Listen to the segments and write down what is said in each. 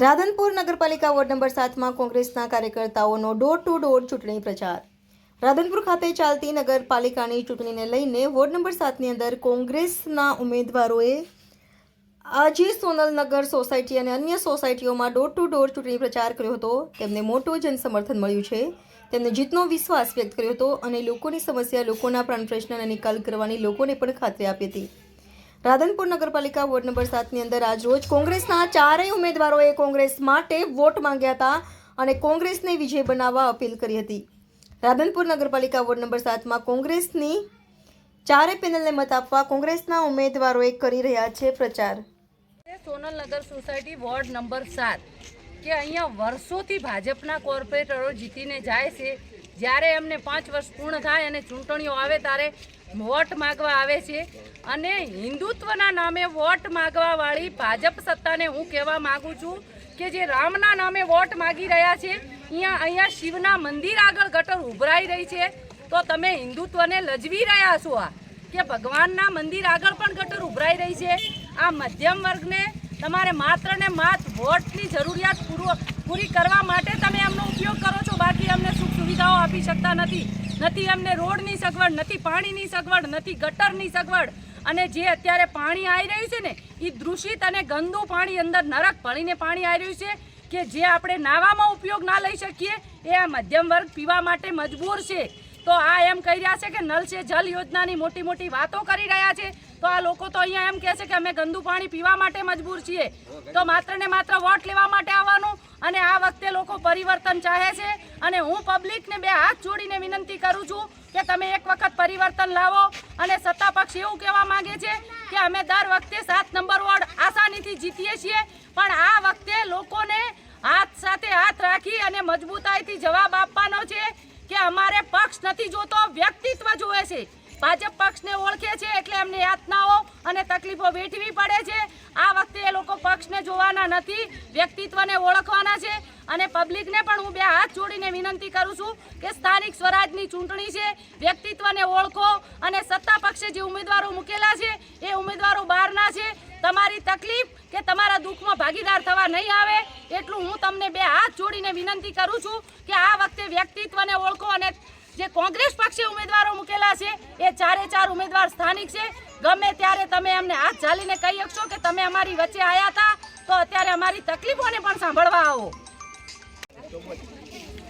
રાધનપુર નગરપાલિકા ward number સાતમાં કોંગ્રેસના કાર્યકર્તાઓનો ડોર ટુ ડોર ચૂંટણી પ્રચાર. રાધનપુર ખાતે ચાલતી નગરપાલિકાની ચૂંટણીને લઈને વોર્ડ નંબર સાતની અંદર કોંગ્રેસના ઉમેદવારોએ આજે સોનલનગર સોસાયટી અને અન્ય સોસાયટીઓમાં ડોર ટુ ડોર ચૂંટણી પ્રચાર કર્યો હતો. તેમને મોટો જનસમર્થન મળ્યું છે. તેમને જીતનો વિશ્વાસ વ્યક્ત કર્યો હતો અને લોકોની સમસ્યા લોકોના પ્રાણ પ્રશ્નને નિકાલ કરવાની લોકોને પણ ખાતરી આપી હતી. રાધનપુર નગરપાલિકા વોર્ડ નંબર સાતની અંદર આજરોજ કોંગ્રેસના ચારેય ઉમેદવારોએ કોંગ્રેસ માટે વોટ માંગ્યા હતા અને કોંગ્રેસને વિજય બનાવવા અપીલ કરી હતી. રાધનપુર નગરપાલિકા વોર્ડ નંબર સાતમાં કોંગ્રેસની ચારે પેનલને મત આપવા કોંગ્રેસના ઉમેદવારોએ કરી રહ્યા છે પ્રચાર. સોનલનગર સોસાયટી વોર્ડ નંબર સાત, કે અહીંયા વર્ષોથી ભાજપના કોર્પોરેટરો જીતીને જાય છે જ્યારે એમને પાંચ વર્ષ પૂર્ણ થાય અને ચૂંટણીઓ આવે ત્યારે વોટ માગવા આવે છે. અને હિન્દુત્વના નામે વોટ માગવાવાળી ભાજપ સત્તાને હું કહેવા માગું છું કે જે રામના નામે વોટ માગી રહ્યા છે, અહીંયા અહીંયા શિવના મંદિર આગળ ગટર ઉભરાઈ રહી છે. તો તમે હિન્દુત્વને લજવી રહ્યા છો આ, કે ભગવાનના મંદિર આગળ પણ ગટર ઉભરાઈ રહી છે? આ મધ્યમ વર્ગને તમારે માત્ર ને માત્ર વોટની જરૂરિયાત પૂરો પૂરી કરવા માટે તમે એમનો ઉપયોગ કરો છો. બાકી અમને સુખ સુવિધાઓ આપી શકતા નથી. નથી અમને રોડની સગવડ, નથી પાણીની સગવડ, નથી ગટરની સગવડ. અને જે અત્યારે પાણી આવી રહ્યું છે ને એ દૂષિત અને ગંદુ પાણી અંદર નરક ભણીને પાણી આવી રહ્યું છે કે જે આપણે નાવામાં ઉપયોગ ના લઈ શકીએ, એ આ મધ્યમ વર્ગ પીવા માટે મજબૂર છે. તો આ એમ કહી રહ્યા છે કે નલ છે જલ યોજનાની મોટી મોટી વાતો કરી રહ્યા છે. તો આ લોકો તો અહીંયા એમ કહે છે કે અમે ગંદુ પાણી પીવા માટે મજબૂર છીએ. તો માત્ર ને માત્ર વોટ લેવા માટે આવવાનું અને આ વખતે લોકો પરિવર્તન ચાહે છે. અને હું પબ્લિકને બે હાથ જોડીને વિનંતી કરું છું કે તમે એક વખત પરિવર્તન લાવો અને સત્તા પક્ષ એવું કહેવા માંગે છે કે અમે દર વખતે સાત નંબર વોર્ડ આસાનીથી જીતીએ છીએ. પણ આ વખતે લોકોને હાથ સાથે હાથ રાખી અને મજબૂતાઈથી જવાબ આપવાનો છે કે અમારે પક્ષ નથી જોતો, વ્યક્તિત્વ જોવે છે. ભાજપ પક્ષને ઓળખે છે એટલે એમની યાતનાઓ અને તકલીફો વેઠવી પડે છે. આ વખતે એ લોકો પક્ષને જોવાના નથી, વ્યક્તિત્વને ઓળખવાના છે અને પબ્લિકને પણ હું બે હાથ જોડીને વિનંતી કરું છું કે સ્થાનિક સ્વરાજની ચૂંટણી છે, વ્યક્તિત્વને ઓળખો અને સત્તા પક્ષે જે ઉમેદવારો મૂકેલા છે, એ ઉમેદવારો બહારના છે. તમારી તકલીફ કે તમારા દુઃખમાં ભાગીદાર થવા નહીં આવે એટલું હું તમને બે હાથ જોડીને વિનંતી કરું છું કે આ વખતે વ્યક્તિત્વને ઓળખો અને જે કોંગ્રેસ પક્ષે ઉમેદવારો મૂકેલા છે એ ચારે ચાર ઉમેદવાર સ્થાનિક છે. ગમે ત્યારે તમે એમને હાથ ઝાલીને કહી શકશો કે તમે અમારી વચ્ચે આવ્યા હતા, તો અત્યારે અમારી તકલીફોને પણ સાંભળવા આવો.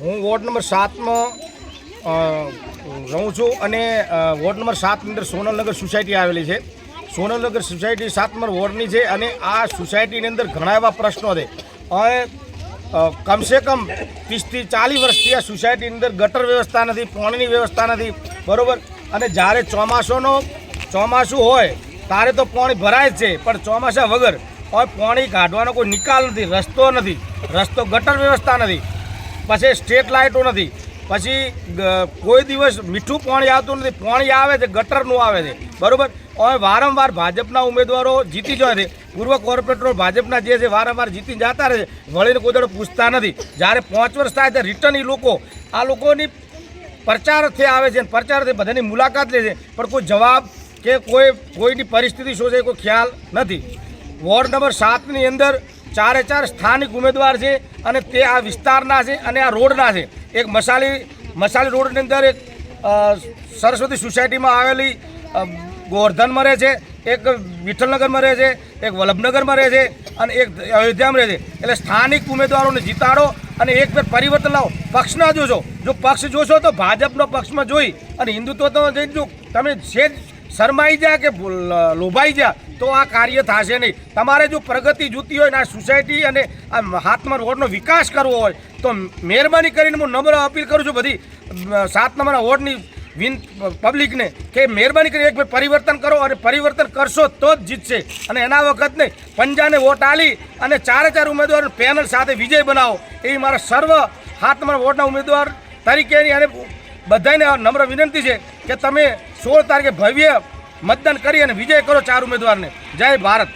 હું વોર્ડ નંબર સાતમાં રહું છું અને વોર્ડ નંબર સાતની અંદર સોનલનગર સોસાયટી આવેલી છે. સોનલનગર સોસાયટી સાત નંબર વોર્ડની છે અને આ સોસાયટીની અંદર ઘણા એવા પ્રશ્નો છે. કમસે કમ ત્રીસથી ચાલીસ વર્ષથી આ સોસાયટીની અંદર ગટર વ્યવસ્થા નથી, પાણીની વ્યવસ્થા નથી. બરાબર? અને જ્યારે ચોમાસોનો ચોમાસું હોય, ત્યારે તો પાણી ભરાય છે. પણ ચોમાસા વગર હવે પાણી કાઢવાનો કોઈ નિકાલ નથી. રસ્તો નથી. રસ્તો ગટર વ્યવસ્થા નથી. પછી સ્ટ્રીટ લાઇટો નથી. પછી કોઈ દિવસ મીઠું પાણી આવતું નથી. પાણી આવે છે ગટરનું આવે છે. બરાબર? હવે વારંવાર ભાજપના ઉમેદવારો જીતી જાય છે. પૂર્વ કોર્પોરેટરો ભાજપના જે છે, વારંવાર જીતી જતા રહે છે. વળીને કોઈ પૂછતા નથી. જ્યારે પાંચ વર્ષ થાય ત્યારે રિટર્ન એ લોકો. આ લોકોની પ્રચારથી આવે છે અને પ્રચારથી બધાની મુલાકાત લે છે. પણ કોઈ જવાબ કે કોઈ, કોઈની પરિસ્થિતિ શું છે કોઈ ખ્યાલ નથી. વોર્ડ નંબર સાતની અંદર ચારે ચાર સ્થાનિક ઉમેદવાર છે અને તે આ વિસ્તારના છે અને આ રોડના છે. એક મસાલી મસાલી રોડની અંદર એક સરસ્વતી સોસાયટીમાં આવેલી ગોવર્ધનમાં રહે છે, એક વિઠ્ઠલનગરમાં રહે છે, એક વલ્લભનગરમાં રહે છે અને એક અયોધ્યામાં રહે છે. એટલે સ્થાનિક ઉમેદવારોને જીતાડો અને એક ફેર પરિવર્તન લાવો. પક્ષ ના જોશો જો પક્ષ જોશો તો ભાજપનો પક્ષમાં જોઈ અને હિન્દુત્વ તો જો તમે જે શરમાઈ જા કે લોભાઈ જા, તો આ કાર્ય થશે નહીં. તમારે જો પ્રગતિ જોતી હોય ને આ સોસાયટી અને આ હાથમાં રોડનો વિકાસ કરવો હોય, તો મહેરબાની કરીને હું નમ્ર અપીલ કરું છું બધી સાત નંબરના વોર્ડની વિન પબ્લિકને કે મહેરબાની કરી એક ભાઈ પરિવર્તન કરો અને પરિવર્તન કરશો તો જ જીતશે. અને એના વખત નહીં, પંજાને વોટ આલી અને ચારે ચાર ઉમેદવાર પેનલ સાથે વિજય બનાવો. એ મારા સર્વ હાથમાં વોટના ઉમેદવાર તરીકેની અને બધાને નમ્ર વિનંતી છે કે તમે સોળ તારીખે ભવ્ય મતદાન કરી અને વિજય કરો ચાર ઉમેદવારને. જય ભારત.